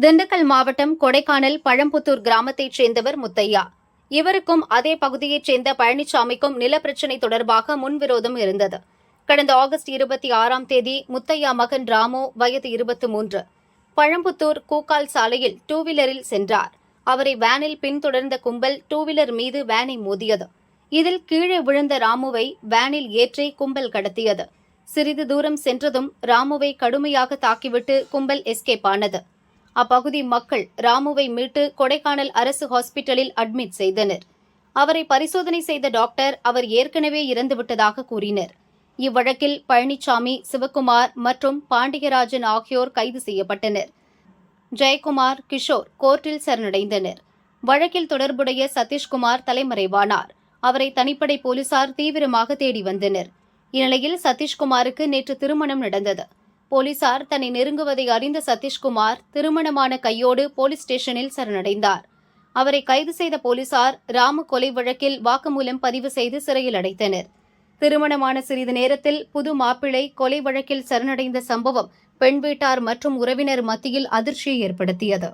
திண்டுக்கல் மாவட்டம் கொடைக்கானல் பழம்புத்தூர் கிராமத்தைச் சேர்ந்தவர் முத்தையா. இவருக்கும் அதே பகுதியைச் சேர்ந்த பழனிசாமிக்கும் நிலப்பிரச்சினை தொடர்பாக முன்விரோதம் இருந்தது. கடந்த ஆகஸ்ட் இருபத்தி ஆறாம் தேதி முத்தையா மகன் ராமு வயது இருபத்தி மூன்று. பழம்புத்தூர் கூக்கால் சாலையில் டூ வீலரில் சென்றார். அவரை வேனில் பின்தொடர்ந்த கும்பல் டூ வீலர் மீது வேனை மோதியது. இதில் கீழே விழுந்த ராமுவை வேனில் ஏற்றி கும்பல் கடத்தியது. சிறிது தூரம் சென்றதும் ராமுவை கடுமையாக தாக்கிவிட்டு கும்பல் எஸ்கேப் ஆனது. அப்பகுதி மக்கள் ராமுவை மீட்டு கொடைக்கானல் அரசு ஹாஸ்பிட்டலில் அட்மிட் செய்தனர். அவரை பரிசோதனை செய்த டாக்டர் அவர் ஏற்கனவே இறந்துவிட்டதாக கூறினர். இவ்வழக்கில் பழனிசாமி சிவக்குமார் மற்றும் பாண்டியராஜன் ஆகியோர் கைது செய்யப்பட்டனர். ஜெயக்குமார் கிஷோர் கோர்ட்டில் சரணடைந்தனர். வழக்கில் தொடர்புடைய சதீஷ்குமார் தலைமறைவானார். அவரை தனிப்படை போலீசார் தீவிரமாக தேடி வந்தனர். இந்நிலையில் சதீஷ்குமாருக்கு நேற்று திருமணம் நடந்தது. போலீசார் தன்னை நெருங்குவதை அறிந்த சதீஷ்குமார் திருமணமான கையோடு போலீஸ் ஸ்டேஷனில் சரணடைந்தார். அவரை கைது செய்த போலீசார் ராமு கொலை வழக்கில் வாக்குமூலம் பதிவு செய்து சிறையில் அடைத்தனர். திருமணமான சிறிது நேரத்தில் புது மாப்பிள்ளை கொலை வழக்கில் சரணடைந்த சம்பவம் பெண் வீட்டார் மற்றும் உறவினர் மத்தியில் அதிர்ச்சியை ஏற்படுத்தியது.